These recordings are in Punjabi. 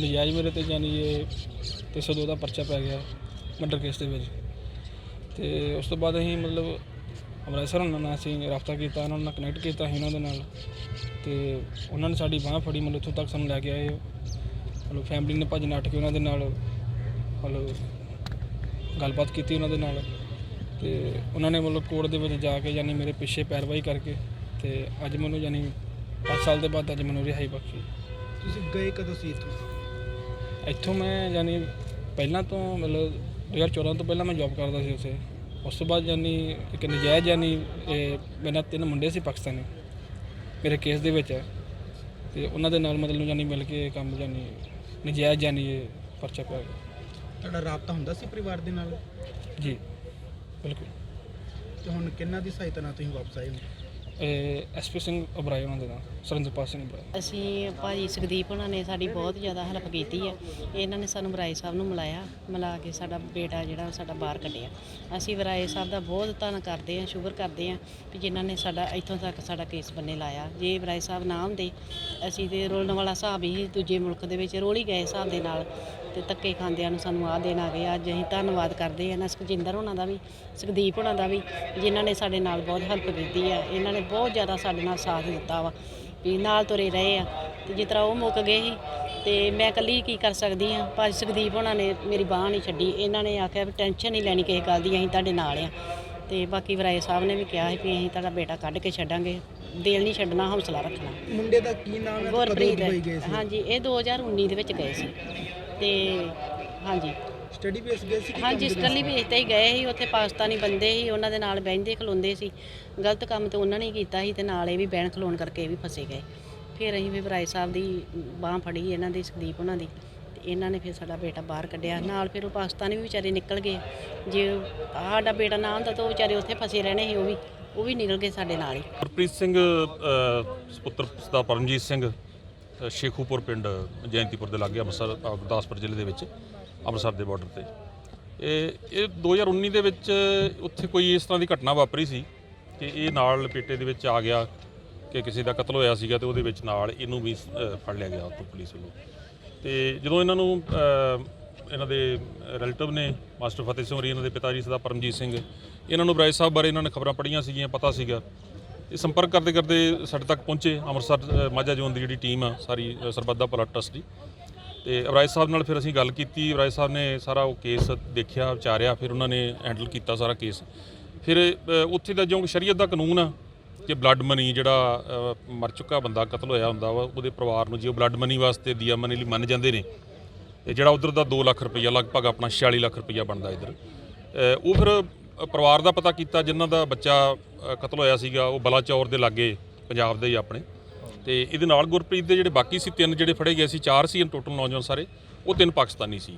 ਤੇ ਨਜਾਇਜ਼ ਮੇਰੇ ਤੇ ਜਾਨੀ ਇਹ 302 ਦਾ ਪਰਚਾ ਪੈ ਗਿਆ ਮਰਡਰ ਕੇਸ ਦੇ ਵਿੱਚ। ਤੇ ਉਸ ਤੋਂ ਬਾਅਦ ਅਸੀਂ ਮਤਲਬ ਅੰਮ੍ਰਿਤਸਰ ਉਹਨਾਂ ਨਾਲ ਅਸੀਂ ਰਾਬਤਾ ਕੀਤਾ, ਉਹਨਾਂ ਨਾਲ ਕਨੈਕਟ ਕੀਤਾ ਸੀ ਉਹਨਾਂ ਦੇ ਨਾਲ। ਤੇ ਉਹਨਾਂ ਨੇ ਸਾਡੀ ਬਾਹ ਫੜੀ, ਮਤਲਬ ਉੱਥੋਂ ਤੱਕ ਸਾਨੂੰ ਲੈ ਕੇ ਆਏ ਮਤਲਬ ਫੈਮਿਲੀ ਨੇ ਭੱਜ ਨੱਠ ਕੇ ਉਹਨਾਂ ਦੇ ਨਾਲ ਮਤਲਬ ਗੱਲਬਾਤ ਕੀਤੀ ਉਹਨਾਂ ਦੇ ਨਾਲ। ਤੇ ਉਹਨਾਂ ਨੇ ਮਤਲਬ ਕੋਰਟ ਦੇ ਵਿੱਚ ਜਾ ਕੇ ਯਾਨੀ ਮੇਰੇ ਪਿੱਛੇ ਪੈਰਵਾਈ ਕਰਕੇ ਤੇ ਅੱਜ ਮੈਨੂੰ ਯਾਨੀ 5 ਸਾਲ ਦੇ ਬਾਅਦ ਅੱਜ ਮੈਨੂੰ ਰਿਹਾਈ ਬਖਸ਼ੀ। ਤੁਸੀਂ ਗਏ ਕਦੋਂ ਸੀ ਇੱਥੋਂ? ਇੱਥੋਂ ਮੈਂ ਯਾਨੀ ਪਹਿਲਾਂ ਤੋਂ ਮਤਲਬ 2014 ਤੋਂ ਪਹਿਲਾਂ ਮੈਂ ਜੌਬ ਕਰਦਾ ਸੀ ਉੱਥੇ। ਉਸ ਤੋਂ ਬਾਅਦ ਯਾਨੀ ਇੱਕ ਨਜਾਇਜ਼ ਯਾਨੀ ਇਹ ਮੇਰੇ ਨਾਲ ਤਿੰਨ ਮੁੰਡੇ ਸੀ ਪਾਕਿਸਤਾਨੀ ਮੇਰੇ ਕੇਸ ਦੇ ਵਿੱਚ। ਤੇ ਉਹਨਾਂ ਦੇ ਨਾਲ ਮਤਲਬ ਯਾਨੀ ਮਿਲ ਕੇ ਇਹ ਕੰਮ ਯਾਨੀ ਨਜਾਇਜ਼ ਯਾਨੀ ਇਹ ਪਰਚਾ ਪਿਆ। ਤੁਹਾਡਾ ਰਾਬਤਾ ਹੁੰਦਾ ਸੀ ਪਰਿਵਾਰ ਦੇ ਨਾਲ? ਜੀ ਬਿਲਕੁਲ। ਤੇ ਹੁਣ ਕਿੰਨਾ ਦੀ ਸਹਾਇਤਾ ਨਾਲ ਤੁਸੀਂ ਵਾਪਸ ਆਏ ਹੋ? ਐਸਪੀ ਸਿੰਘ ਉਬਰਾਏ ਉਹਨਾਂ ਦੇ ਨਾਲ ਸੁਰਿੰਦਰਪਾਲ ਸਿੰਘ ਉਬਰਾਏ ਅਸੀਂ ਭਾਜੀ ਸੁਖਦੀਪ ਉਹਨਾਂ ਨੇ ਸਾਡੀ ਬਹੁਤ ਜ਼ਿਆਦਾ ਹੈਲਪ ਕੀਤੀ ਹੈ ਇਹਨਾਂ ਨੇ ਸਾਨੂੰ ਵਰਾਏ ਸਾਹਿਬ ਨੂੰ ਮਿਲਾਇਆ, ਮਿਲਾ ਕੇ ਸਾਡਾ ਬੇਟਾ ਜਿਹੜਾ ਸਾਡਾ ਬਾਹਰ ਕੱਢਿਆ। ਅਸੀਂ ਵਰਾਏ ਸਾਹਿਬ ਦਾ ਬਹੁਤ ਧੰਨ ਕਰਦੇ ਹਾਂ ਸ਼ੁਕਰ ਕਰਦੇ ਹਾਂ ਕਿ ਜਿਨ੍ਹਾਂ ਨੇ ਸਾਡਾ ਇੱਥੋਂ ਤੱਕ ਸਾਡਾ ਕੇਸ ਬੰਨੇ ਲਾਇਆ। ਜੇ ਵਰਾਏ ਸਾਹਿਬ ਨਾ ਹੁੰਦੇ, ਅਸੀਂ ਤੇ ਰੋਲਣ ਵਾਲਾ ਹਿਸਾਬ ਹੀ ਦੂਜੇ ਮੁਲਕ ਦੇ ਵਿੱਚ ਰੋਲ ਹੀ ਗਏ ਹਿਸਾਬ ਦੇ ਨਾਲ ਤੇ ਧੱਕੇ ਖਾਂਦਿਆਂ ਨੂੰ ਸਾਨੂੰ ਆਹ ਦੇਣ ਆ ਗਏ। ਅੱਜ ਅਸੀਂ ਧੰਨਵਾਦ ਕਰਦੇ ਹਾਂ ਨਾ ਸੁਖਜਿੰਦਰ ਉਹਨਾਂ ਦਾ ਵੀ, ਸੁਖਦੀਪ ਉਹਨਾਂ ਦਾ ਵੀ, ਜਿਨ੍ਹਾਂ ਨੇ ਸਾਡੇ ਨਾਲ ਬਹੁਤ ਹੈਲਪ ਕੀਤੀ ਹੈ ਇਹਨਾਂ ਨੇ ਬਹੁਤ ਜ਼ਿਆਦਾ ਸਾਡੇ ਨਾਲ ਸਾਥ ਦਿੱਤਾ ਵਾ ਵੀ ਨਾਲ ਤੁਰੇ ਰਹੇ ਆ। ਤੇ ਜਿਸ ਤਰ੍ਹਾਂ ਉਹ ਮੁੱਕ ਗਏ ਸੀ ਤੇ ਮੈਂ ਇਕੱਲੀ ਕੀ ਕਰ ਸਕਦੀ ਆ? ਭਾਜੀ ਸੁਖਦੀਪ ਉਹਨਾਂ ਨੇ ਮੇਰੀ ਬਾਹ ਨਹੀਂ ਛੱਡੀ। ਇਹਨਾਂ ਨੇ ਆਖਿਆ ਵੀ ਟੈਨਸ਼ਨ ਨਹੀਂ ਲੈਣੀ ਕਿਸੇ ਗੱਲ ਦੀ ਅਸੀਂ ਤੁਹਾਡੇ ਨਾਲ ਆ। ਤੇ ਬਾਕੀ ਵਰਾਏ ਸਾਹਿਬ ਨੇ ਵੀ ਕਿਹਾ ਸੀ ਵੀ ਅਸੀਂ ਤੁਹਾਡਾ ਬੇਟਾ ਕੱਢ ਕੇ ਛੱਡਾਂਗੇ। ਦਿਲ ਨਹੀਂ ਛੱਡਣਾ ਹੌਸਲਾ ਰੱਖਣਾ। ਮੁੰਡੇ ਦਾ ਕੀ ਨਾਮ ਹੈ ਕਦੋਂ ਦੁਬਈ ਗਏ ਸੀ? ਹਾਂਜੀ ਇਹ 2019 ਦੇ ਵਿੱਚ ਗਏ ਸੀ। ਤੇ ਹਾਂਜੀ। ਸਟੱਡੀ ਬੇਸ ਗਏ ਸੀ ਕਿ ਹਾਂਜੀ ਸਟੱਡੀ ਬੇਸ ਤੇ ਹੀ ਗਏ ਸੀ ਉੱਥੇ ਪਾਕਿਸਤਾਨੀ ਬੰਦੇ ਸੀ ਉਹਨਾਂ ਦੇ ਨਾਲ ਬਹਿੰਦੇ ਖਲੋਂਦੇ ਸੀ। ਗਲਤ ਕੰਮ ਤੇ ਉਹਨਾਂ ਨੇ ਹੀ ਕੀਤਾ ਸੀ ਤੇ ਨਾਲ ਇਹ ਵੀ ਬਹਿਣ ਖਲੋਣ ਕਰਕੇ ਇਹ ਵੀ ਫਸੇ ਗਏ। ਫਿਰ ਅਸੀਂ ਵੀ ਬਰਾਏ ਸਾਹਿਬ ਦੀ ਬਾਹ ਫੜੀ ਇਹਨਾਂ ਦੀ ਸੁਖਦੀਪ ਉਹਨਾਂ ਦੀ ਤੇ ਇਹਨਾਂ ਨੇ ਫਿਰ ਸਾਡਾ ਬੇਟਾ ਬਾਹਰ ਕੱਢਿਆ। ਨਾਲ ਫਿਰ ਉਹ ਪਾਕਿਸਤਾਨੀ ਵੀ ਵਿਚਾਰੇ ਨਿਕਲ ਗਏ। ਜੇ ਸਾਡਾ ਬੇਟਾ ਨਾ ਹੁੰਦਾ ਤਾਂ ਉਹ ਵਿਚਾਰੇ ਉੱਥੇ ਫਸੇ ਰਹਿਣੇ ਸੀ ਉਹ ਵੀ ਉਹ ਵੀ ਨਿਕਲ ਗਏ ਸਾਡੇ ਨਾਲ ਹੀ। ਗੁਰਪ੍ਰੀਤ ਸਿੰਘ ਅ, ਸੁਪੁੱਤਰ ਸਰਦਾਰ ਪਰਮਜੀਤ ਸਿੰਘ ਅ, ਸ਼ੇਖੂਪੁਰ ਪਿੰਡ ਜੈਂਤੀਪੁਰ ਦੇ ਲਾਗੇ ਅੰਮ੍ਰਿਤਸਰ ਅ, ਗੁਰਦਾਸਪੁਰ ਜ਼ਿਲ੍ਹੇ ਦੇ ਵਿੱਚ। ਅੰਮ੍ਰਿਤਸਰ ਦੇ ਬਾਰਡਰ ਤੇ। ਇਹ ਇਹ 2019 ਦੇ ਵਿੱਚ ਉੱਥੇ ਕੋਈ ਇਸ ਤਰ੍ਹਾਂ ਦੀ ਘਟਨਾ ਵਾਪਰੀ ਸੀ ਕਿ ਇਹ ਨਾਲ ਲਪੇਟੇ ਦੇ ਵਿੱਚ ਆ ਗਿਆ ਕਿ ਕਿਸੇ ਦਾ ਕਤਲ ਹੋਇਆ ਸੀਗਾ ਤੇ ਉਹਦੇ ਵਿੱਚ ਨਾਲ ਇਹਨੂੰ ਵੀ ਫੜ ਲਿਆ ਗਿਆ ਉੱਥੋਂ ਪੁਲਿਸ ਵੱਲੋਂ। ਤੇ ਜਦੋਂ ਇਹਨਾਂ ਨੂੰ ਇਹਨਾਂ ਦੇ ਰਿਲੇਟਿਵ ਨੇ ਮਾਸਟਰ ਫਤਿਹ ਸਿੰਘ ਹੋਰੀ ਇਹਨਾਂ ਦੇ ਪਿਤਾ ਜੀ ਸਦਾ ਪਰਮਜੀਤ ਸਿੰਘ ਇਹਨਾਂ ਨੂੰ ਬਰਾਏ ਸਾਹਿਬ ਬਾਰੇ ਇਹਨਾਂ ਨੇ ਖਬਰਾਂ ਪੜ੍ਹੀਆਂ ਸੀਗੀਆਂ ਪਤਾ ਸੀਗਾ। ਇਹ ਸੰਪਰਕ ਕਰਦੇ ਕਰਦੇ ਸਾਡੇ ਤੱਕ ਪਹੁੰਚੇ ਅੰਮ੍ਰਿਤਸਰ ਮਾਝਾ ਜ਼ੋਨ ਦੀ ਜਿਹੜੀ ਟੀਮ ਆ ਸਾਰੀ ਅ, ਸਰਬੱਤ ਦਾ ਭਲਾ ਟਰਸਟ ਦੀ। ਤੇ ਅਬਰਾਜ ਸਾਹਿਬ ਨਾਲ ਫਿਰ ਅਸੀਂ ਗੱਲ ਕੀਤੀ ਅਬਰਾਜ ਸਾਹਿਬ ਨੇ ਸਾਰਾ ਉਹ ਕੇਸ ਦੇਖਿਆ ਵਿਚਾਰਿਆ ਫਿਰ ਉਹਨਾਂ ਨੇ ਹੈਂਡਲ ਕੀਤਾ ਸਾਰਾ ਕੇਸ। ਫਿਰ ਅ, ਉੱਥੇ ਦਾ ਜੋ ਸ਼ਰੀਅਤ ਦਾ ਕਾਨੂੰਨ ਆ ਕਿ ਬਲੱਡ ਮਨੀ ਜਿਹੜਾ ਅ, ਮਰ ਚੁੱਕਾ ਬੰਦਾ ਕਤਲ ਹੋਇਆ ਹੁੰਦਾ ਵਾ ਉਹਦੇ ਪਰਿਵਾਰ ਨੂੰ ਜੇ ਉਹ ਬਲੱਡ ਮਨੀ ਵਾਸਤੇ ਦੀਆ ਮਨੀ ਲਈ ਮੰਨ ਜਾਂਦੇ ਨੇ ਤੇ ਜਿਹੜਾ ਉਧਰ ਦਾ 2 ਲੱਖ ਰੁਪਈਆ ਲਗਭਗ ਆਪਣਾ 46 ਲੱਖ ਰੁਪਈਆ ਬਣਦਾ ਇਧਰ। ਉਹ ਫਿਰ ਅ, ਪਰਿਵਾਰ ਦਾ ਪਤਾ ਕੀਤਾ ਜਿਨ੍ਹਾਂ ਦਾ ਬੱਚਾ ਅ, ਕਤਲ ਹੋਇਆ ਸੀਗਾ ਉਹ ਬਲਾਚੌਰ ਦੇ ਲਾਗੇ ਪੰਜਾਬ ਦੇ ਹੀ ਆਪਣੇ। ਤੇ ਇਹਦੇ ਨਾਲ ਗੁਰਪ੍ਰੀਤ ਦੇ ਜਿਹੜੇ ਬਾਕੀ ਸੀ, ਤਿੰਨ ਜਿਹੜੇ ਫੜੇ ਗਏ ਸੀ, ਚਾਰ ਸੀ ਟੋਟਲ ਨੌਜਵਾਨ ਸਾਰੇ, ਉਹ ਤਿੰਨ ਪਾਕਿਸਤਾਨੀ ਸੀ।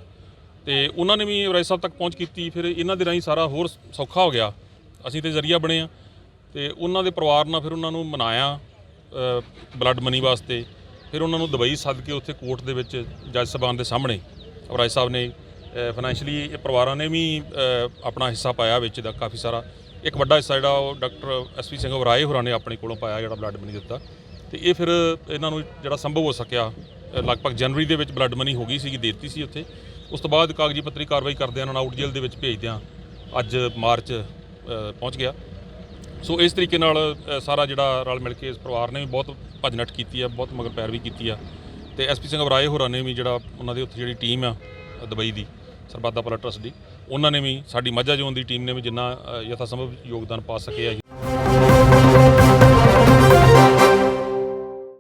ਤੇ ਉਹਨਾਂ ਨੇ ਵੀ ਰਾਏ ਸਾਹਿਬ ਤੱਕ ਪਹੁੰਚ ਕੀਤੀ, ਫਿਰ ਇਹਨਾਂ ਦੇ ਰਾਹੀਂ ਸਾਰਾ ਹੋਰ ਸੌਖਾ ਹੋ ਗਿਆ। ਅਸੀਂ ਤੇ ਜ਼ਰੀਆ ਬਣੇ ਆ ਤੇ ਉਹਨਾਂ ਦੇ ਪਰਿਵਾਰ ਨਾਲ ਫਿਰ ਉਹਨਾਂ ਨੂੰ ਮਨਾਇਆ ਬਲੱਡ ਮਨੀ ਵਾਸਤੇ। ਫਿਰ ਉਹਨਾਂ ਨੂੰ ਦੁਬਈ ਸੱਦ ਕੇ ਉੱਥੇ ਕੋਰਟ ਦੇ ਵਿੱਚ ਜੱਜ ਸਾਹਿਬਾਨ ਦੇ ਸਾਹਮਣੇ ਰਾਏ ਸਾਹਿਬ ਨੇ ਫਾਈਨੈਂਸ਼ਲੀ ਇਹ ਪਰਿਵਾਰਾਂ ਨੇ ਵੀ ਆਪਣਾ ਹਿੱਸਾ ਪਾਇਆ ਵਿੱਚ ਦਾ ਕਾਫੀ ਸਾਰਾ। ਇੱਕ ਵੱਡਾ ਹਿੱਸਾ ਜਿਹੜਾ ਉਹ ਡਾਕਟਰ ਐਸਪੀ ਸਿੰਘ ਵਰਾਏ ਹੋਰਾਂ ਨੇ ਆਪਣੇ ਕੋਲੋਂ ਪਾਇਆ ਜਿਹੜਾ ਬਲੱਡ ਮਨੀ ਦਿੱਤਾ। ਤੇ ਇਹ ਫਿਰ ਇਹਨਾਂ ਨੂੰ ਜਿਹੜਾ ਸੰਭਵ ਹੋ ਸਕਿਆ ਲਗਭਗ ਜਨਵਰੀ ਦੇ ਵਿੱਚ ਬਲੱਡ ਮਨੀ ਹੋ ਗਈ ਸੀਗੀ, ਦੇਤੀ ਸੀ ਉੱਥੇ। ਉਸ ਤੋਂ ਬਾਅਦ ਕਾਗਜ਼ੀ ਪੱਤਰੀ ਕਾਰਵਾਈ ਕਰਦੇ ਇਹਨਾਂ ਨੂੰ ਆਊਟ ਜੇਲ੍ਹ ਦੇ ਵਿੱਚ ਭੇਜਦਿਆਂ ਅੱਜ ਮਾਰਚ ਪਹੁੰਚ ਗਿਆ। ਸੋ ਇਸ ਤਰੀਕੇ ਨਾਲ ਸਾਰਾ ਜਿਹੜਾ ਰਲ ਮਿਲ ਕੇ ਇਸ ਪਰਿਵਾਰ ਨੇ ਵੀ ਬਹੁਤ ਭੱਜ ਨੱਠ ਕੀਤੀ ਆ, ਬਹੁਤ ਮਗਰ ਪੈਰ ਵੀ ਕੀਤੀ ਆ। ਤੇ ਐਸਪੀ ਸਿੰਘ ਵਰਾਏ ਹੋਰਾਂ ਨੇ ਵੀ ਜਿਹੜਾ ਉਹਨਾਂ ਦੇ ਉੱਥੇ ਜਿਹੜੀ ਟੀਮ ਆ ਦੁਬਈ ਦੀ, ਸਰਬੱਤ ਦਾ ਭਲਾ ਦੀ, ਉਹਨਾਂ ਨੇ ਵੀ ਸਾਡੀ ਮਾਝਾ ਜ਼ੋਨ ਦੀ ਟੀਮ ਨੇ ਵੀ ਜਿੰਨਾ ਯਥਾ ਸੰਭਵ ਯੋਗਦਾਨ ਪਾ ਸਕੇ ਆ